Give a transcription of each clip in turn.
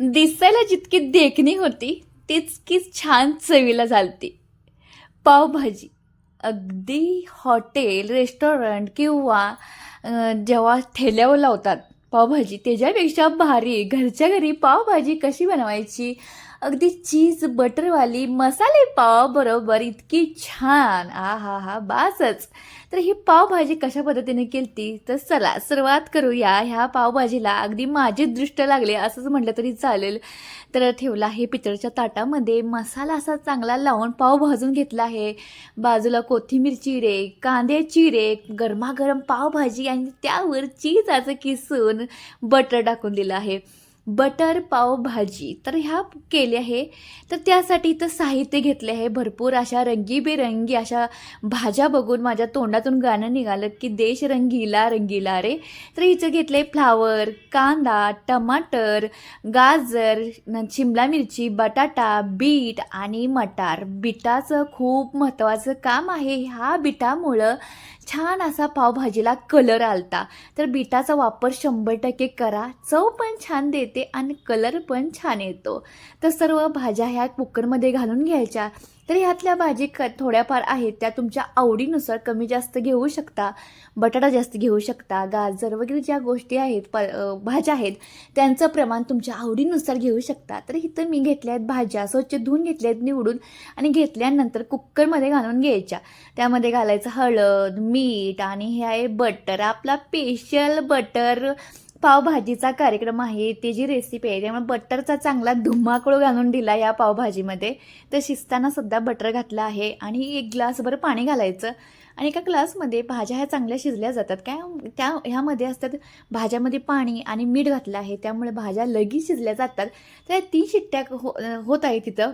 दिसायला जितकी देखणी होती तितकीच छान चवीला झालती. पावभाजी. अगदी हॉटेल रेस्टॉरंट किंवा जेव्हा ठेल्यावर लावतात पावभाजी त्याच्यापेक्षा भारी. घरच्या घरी पावभाजी कशी बनवायची? अगदी चीज बटरवाली मसाले पाव बरोबर इतकी छान. आ हा हा बासच. तर ही पावभाजी कशा पद्धतीने केलती? तर चला सुरुवात करूया. ह्या पावभाजीला अगदी माझी दृष्ट लागले असंच म्हटलं तरी चालेल. तर ठेवला आहे पितळच्या ताटामध्ये. मसाला असा चांगला लावून पाव भाजून घेतला आहे. बाजूला कोथिंबीर चिरे कांदे चिरे गरमागरम पावभाजी आणि त्यावर चीजाचं किसून बटर टाकून दिलं आहे. बटर पाव भाजी तर ह्या केले आहे. तर त्यासाठी इथं साहित्य घेतले आहे भरपूर. अशा रंगीबेरंगी अशा भाज्या बघून माझ्या तोंडातून गाणं निघालं की देश रंगीला रंगीला रे. तर हिचं घेतलं आहे फ्लावर कांदा टमाटर गाजर न शिमला मिरची बटाटा बीट आणि मटार. बिटाचं खूप महत्त्वाचं काम आहे. ह्या बिटामुळं छान असा पावभाजीला कलर आलता. तर बिटाचा वापर शंभर टक्के करा. चव पण छान देते आणि कलर पण छान येतो. तर सर्व भाज्या ह्या कुकरमध्ये घालून घ्यायच्या. तर ह्यातल्या भाजी क थोड्याफार आहेत त्या तुमच्या आवडीनुसार कमी जास्त घेऊ शकता बटाटा जास्त घेऊ शकता गाजर वगैरे ज्या गोष्टी आहेत प भाज्या आहेत त्यांचं प्रमाण तुमच्या आवडीनुसार घेऊ शकता. तर इथं मी घेतल्या आहेत भाज्या स्वच्छ धुवून घेतल्या आहेत निवडून आणि घेतल्यानंतर कुकरमध्ये घालून घ्यायच्या. त्यामध्ये घालायचं हळद मीठ आणि हे आहे बटर. आपला स्पेशल बटर पावभाजीचा कार्यक्रम आहे त्याची रेसिपी आहे त्यामुळे बटरचा चांगला धुमाकूळ घालून दिला या पावभाजीमध्ये. तर शिजताना सुद्धा बटर घातलं आहे आणि एक ग्लासभर पाणी घालायचं. आणि एका ग्लासमध्ये भाज्या ह्या चांगल्या शिजल्या जातात. काय त्या ह्यामध्ये असतात भाज्यामध्ये पाणी आणि मीठ घातलं आहे त्यामुळे भाज्या लगेच शिजल्या जातात. तर तीन शिट्ट्या हो होत आहे तिथं.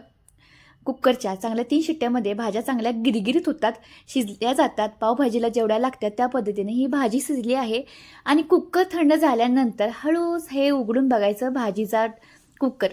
कुकरच्या चांगल्या तीन शिट्ट्यामध्ये भाज्या चांगल्या गिरगिरीत होतात शिजल्या जातात. पावभाजीला जेवढ्या लागतात त्या पद्धतीने ही भाजी शिजली आहे. आणि कुकर थंड झाल्यानंतर हळूच हे उघडून बघायचं भाजीचा कुकर.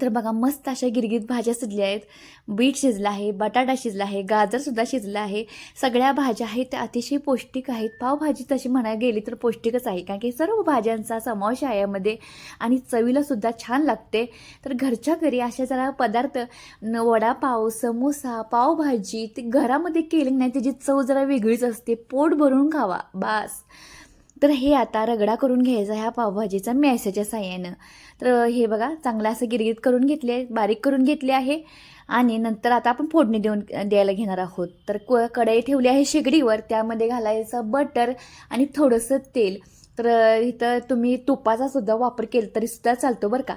तर बघा मस्त अशा गिरगीत भाज्या शिजल्या आहेत. बीट शिजला आहे बटाटा शिजला आहे गाजरसुद्धा शिजलं आहे. सगळ्या भाज्या आहेत त्या अतिशय पौष्टिक आहेत. पावभाजी तशी म्हणायला गेली तर पौष्टिकच आहे कारण की सर्व भाज्यांचा समावेश आहे यामध्ये आणि चवीला सुद्धा छान लागते. तर घरच्या घरी अशा जरा पदार्थ न वडापाव समोसा पावभाजी ते घरामध्ये केली नाही त्याची चव जरा वेगळीच असते. पोट भरून खावा बास. तर हे आता रगडा करून घ्यायचा ह्या पावभाजीचा मॅसेच्या साह्यानं. तर हे बघा चांगलं असं गिरगिरीत करून घेतले बारीक करून घेतले आहे. आणि नंतर आता आपण फोडणी देऊन द्यायला घेणार आहोत. तर क कढई ठेवली आहे शेगडीवर त्यामध्ये घालायचं बटर आणि थोडंसं तेल. तर इथं तुम्ही तुपाचा सुद्धा वापर केला तरी सुद्धा चालतो बरं का.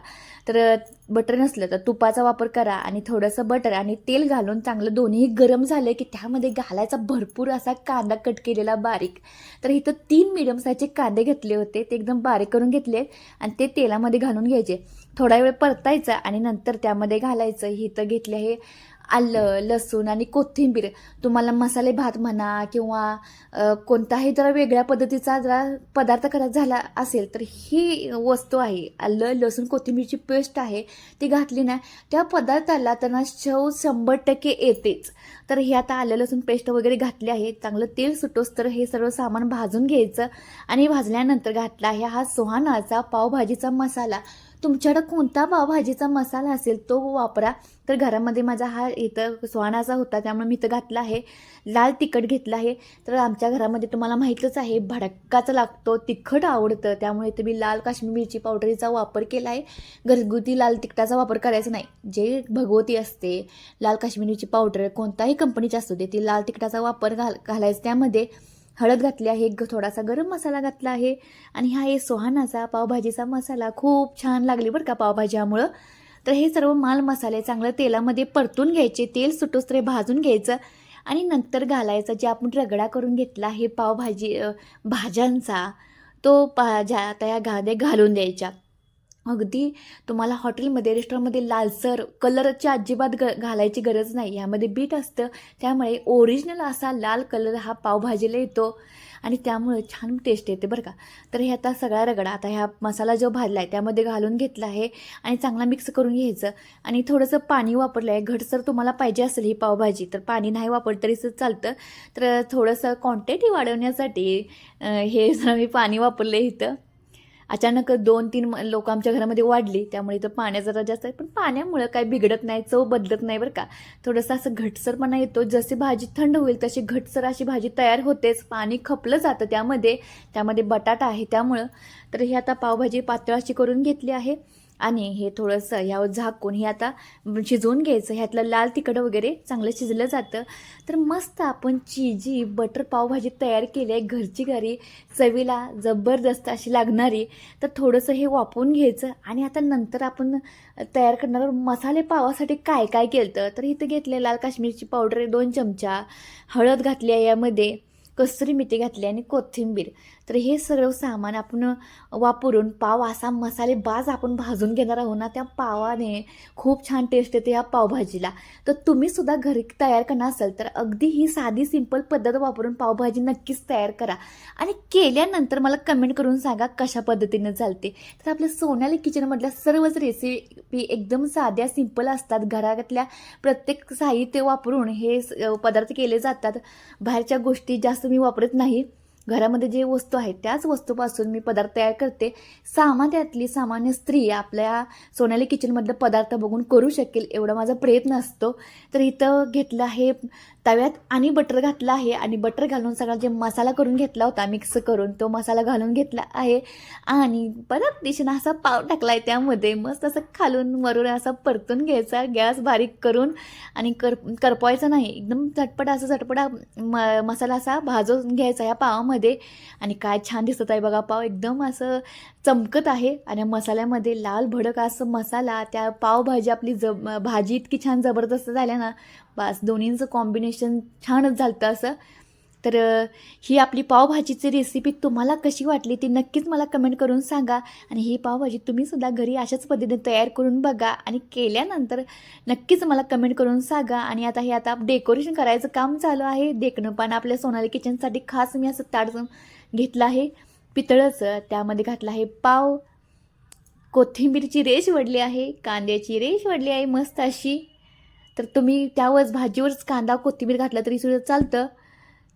तर बटर नसलं तर तुपाचा वापर करा आणि थोडंसं बटर आणि तेल घालून चांगलं दोन्ही गरम झालं की त्यामध्ये घालायचा भरपूर असा कांदा कट केलेला बारीक. तर इथं तीन मिडियम साईजचे कांदे घेतले होते ते एकदम बारीक करून घेतले आणि ते तेलामध्ये घालून घ्यायचे. थोडा वेळ परतायचं आणि नंतर त्यामध्ये घालायचं. इथं घेतले हे आलं लसूण आणि कोथिंबीर. तुम्हाला मसाले भात म्हणा किंवा कोणताही जरा वेगळ्या पद्धतीचा जरा पदार्थ करायचा झाला असेल तर ही वस्तू आहे. आलं लसूण कोथिंबीरची पेस्ट आहे ती घातली ना त्या पदार्थाला त्यांना चव शंभर टक्के येतेच. तर हे आता आलं लसूण पेस्ट वगैरे घातली आहे चांगलं तेल सुटोस तर हे सर्व सामान भाजून घ्यायचं आणि भाजल्यानंतर घातला आहे हा सुहानाचा पावभाजीचा मसाला. तुमच्याकडं कोणता पावभाजीचा मसाला असेल तो वापरा. तर घरामध्ये माझा हा इथं सुहानाचा होता त्यामुळे मी इथं घातला आहे. लाल तिखट घेतलं आहे. तर आमच्या घरामध्ये तुम्हाला माहीतच आहे भडक्काचा लागतो तिखट आवडतं. त्यामुळे इथं मी लाल काश्मीर मिरची पावडरीचा वापर केला आहे. घरगुती लाल तिखटाचा वापर करायचा नाही. जे भगवती असते लाल काश्मीरीची पावडर कोणताही कंपनीची असू दे ती लाल तिखटाचा वापर घाल घालायचा त्यामध्ये हळद घातली आहे थोडासा गरम मसाला घातला आहे. आणि हा एक सोहानाचा पावभाजीचा मसाला खूप छान लागली बरं का पावभाज्यामुळं. तर हे सर्व माल मसाले चांगलं तेलामध्ये परतून घ्यायचे तेल सुटोस तरी भाजून घ्यायचं. आणि नंतर घालायचं जे आपण रगडा करून घेतला आहे पावभाजी भाज्यांचा तो भाज्या ज्या त्या गाद्या घालून द्यायच्या. अगदी तुम्हाला हॉटेलमध्ये रेस्टॉरंटमध्ये लालसर कलरची अजिबात ग घालायची गरज नाही. ह्यामध्ये बीट असतं त्यामुळे ओरिजिनल असा लाल कलर हा पावभाजीला येतो आणि त्यामुळे छान टेस्ट येते बरं का. तर हे आता सगळा रगडा आता ह्या मसाला जो भाजला आहे त्यामध्ये घालून घेतला आहे आणि चांगला मिक्स करून घ्यायचं आणि थोडंसं पाणी वापरलं आहे घटसर तुम्हाला पाहिजे असेल ही पावभाजी तर पाणी नाही वापरलं तरी चालतं. तर थोडंसं क्वांटिटी वाढवण्यासाठी हे जरा मी पाणी वापरलं आहे इथं. अचानक दोन तीन लोक आमच्या घरामध्ये वाढली त्यामुळे इथं पाण्या जरा जास्त आहे पण पाण्यामुळं काय बिघडत नाही चव बदलत नाही बरं का. थोडंसं असं घटसरपणा येतो जशी भाजी थंड होईल तशी घटसर अशी भाजी तयार होतेच. पाणी खपलं जातं त्यामध्ये त्यामध्ये बटाटा आहे त्यामुळं. तर ही आता पावभाजी पातळ अशी करून घेतली आहे. आणि हे थोडंसं ह्यावर झाकून हे आता शिजवून घ्यायचं. ह्यातलं लाल तिखट वगैरे चांगलं शिजलं जातं. तर मस्त आपण चीजी बटर पावभाजी तयार केली आहे घरची घरी. चवीला जबरदस्त अशी लागणारी. तर थोडंसं हे वापरून घ्यायचं. आणि आता नंतर आपण तयार करणार मसाले पावासाठी काय काय केलं तर इथं घेतले लाल काश्मीरची पावडर आहे दोन चमचा. हळद घातली आहे यामध्ये. कसुरी मेथी घातली आणि कोथिंबीर. तर हे सगळं सामान आपण वापरून पाव असा मसाले बाज आपण भाजून घेणार आहोत ना त्या पावाने खूप छान टेस्ट येते या पावभाजीला. तर तुम्ही सुद्धा घरी तयार करणार असाल तर अगदी ही साधी सिंपल पद्धत वापरून पावभाजी नक्कीच तयार करा. आणि केल्यानंतर मला कमेंट करून सांगा कशा पद्धतीने चालते. तर आपल्या सोनाली किचनमधल्या सर्वच रेसिपी एकदम साध्या सिंपल असतात. घरातल्या प्रत्येक साहित्य वापरून हे स- पदार्थ केले जातात. बाहेरच्या गोष्टी जास्त मी वापरत नाही. घरामध्ये जे वस्तू आहेत त्याच वस्तूपासून मी पदार्थ तयार करते. सामान्यातली सामान्य स्त्री आपल्या सोनाली किचनमधलं पदार्थ बघून करू शकेल एवढा माझा प्रयत्न असतो. तर इथं घेतलं आहे तव्यात आणि बटर घातलं आहे आणि बटर घालून सगळा जे मसाला करून घेतला होता मिक्स करून तो मसाला घालून घेतला आहे. आणि परत दिशेनं असा पाव टाकला आहे त्यामध्ये मस्त असं खालून वरून असा परतून घ्यायचा गॅस बारीक करून आणि कर करपवायचा नाही. एकदम झटपट असं झटपटा म मसाला असा भाजून घ्यायचा या पावामध्ये. आणि काय छान दिसत आहे बघा पाव एकदम असं चमकत आहे. आणि मसाल्यामध्ये लाल भडक असं मसाला त्या पावभाजी आपली ज भाजी इतकी छान जबरदस्त झाल्या ना बस दोन्हींचं कॉम्बिनेशन छानच झालं असं. तर ही आपली पावभाजीची रेसिपी तुम्हाला कशी वाटली ती नक्कीच मला कमेंट करून सांगा. आणि ही पावभाजी तुम्हीसुद्धा घरी अशाच पद्धतीने तयार करून बघा आणि केल्यानंतर नक्कीच मला कमेंट करून सांगा. आणि आता हे आता डेकोरेशन करायचं काम चालू आहे. देखणं पण आपल्या सोनाली किचनसाठी खास मी असं ताट घेतलं आहे. पितळचं त्यामध्ये घातलं आहे पाव. कोथिंबीरची रेश वडली आहे. कांद्याची रेश वडली आहे मस्त अशी. तर तुम्ही त्यावरच भाजीवरच कांदा कोथिंबीर घातला तरी सुद्धा चालतं.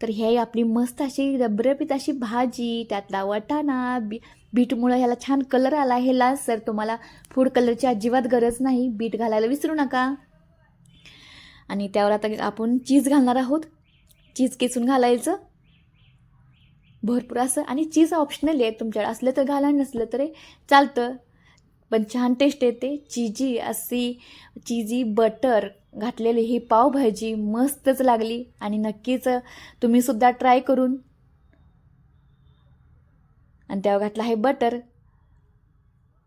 तर हे आपली मस्त अशी रबरबीत अशी भाजी त्यातला वटाणा बी बीटमुळं ह्याला छान कलर आला हे लाल सर तुम्हाला फूड कलरची अजिबात गरज नाही. बीट घालायला विसरू नका. आणि त्यावर आता आपण चीज घालणार आहोत. चीज किसून घालायचं. भरपूर असं. आणि चीज ऑप्शनल आहे. तुमच्याकडे असलं तर घाला नसलं तरी चालतं. पण छान टेस्ट येते. चिजी अशी चिजी बटर घातलेली ही पावभाजी मस्तच लागली. आणि नक्कीच तुम्हीसुद्धा ट्राय करून आणि त्यावर घातलं आहे बटर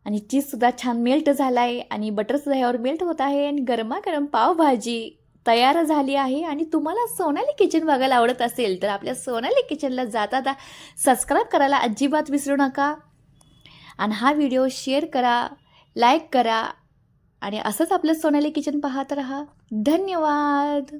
आणि चीजसुद्धा छान मेल्ट झाला आहे आणि बटरसुद्धा ह्यावर मेल्ट होत आहे. आणि गरमागरम पावभाजी तयार झाली आहे. आणि तुम्हाला सोनाली किचन बघायला आवडत असेल तर आपल्या सोनाली किचनला जाता जाता सबस्क्राईब करायला अजिबात विसरू नका. आणि हा व्हिडिओ शेअर करा लाईक करा आणि असंच आपलं सोनाली किचन पाहत राहा. धन्यवाद.